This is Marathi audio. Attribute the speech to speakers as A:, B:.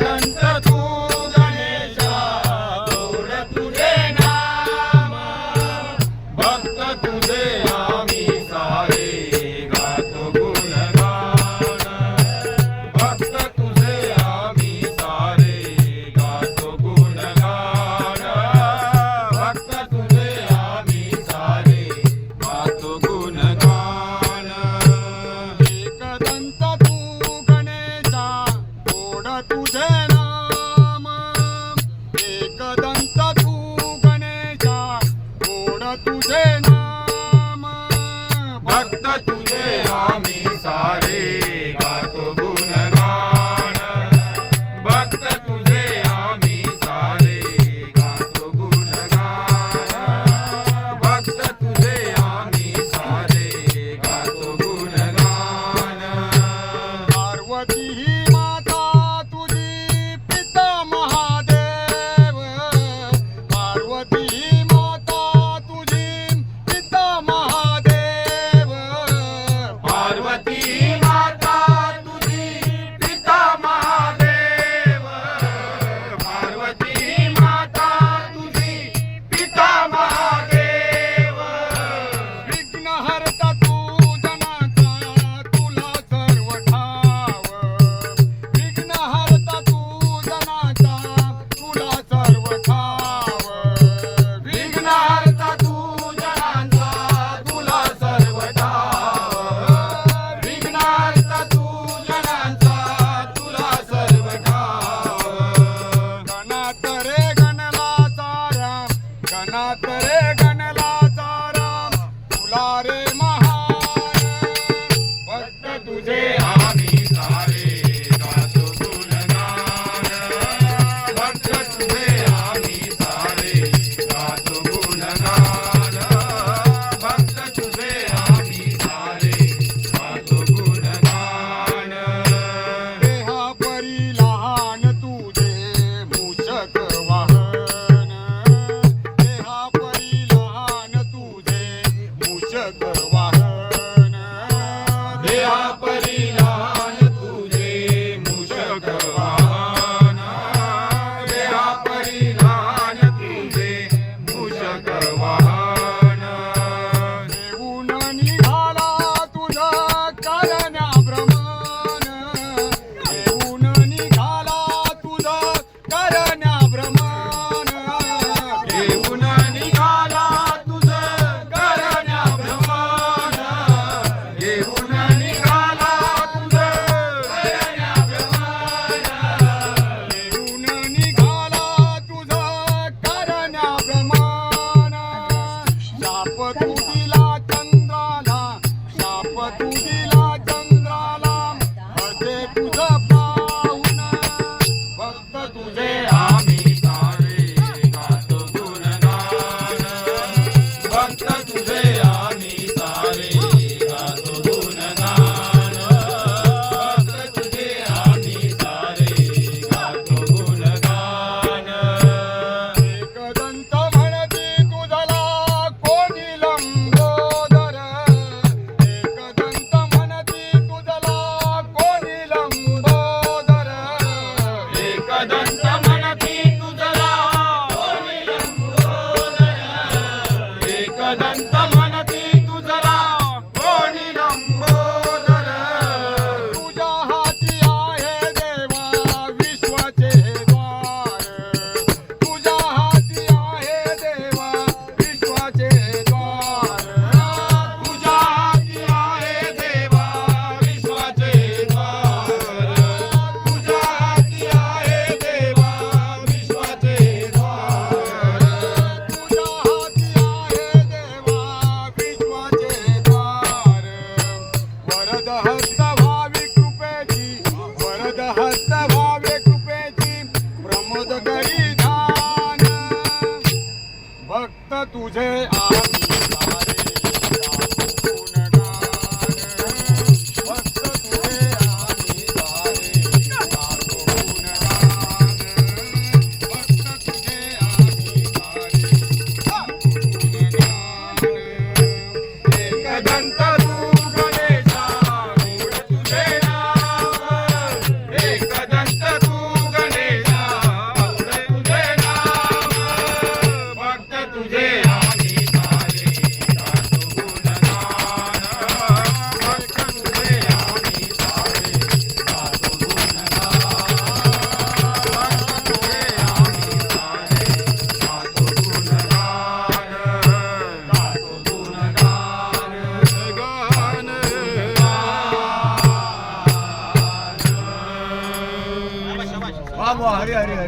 A: ಅನಂತ
B: உள்ளார Got it. वरद हस्त भावी कृपेची वरद हस्त भावे कृपेची प्रमोद करी ध्यान भक्त तुझे आ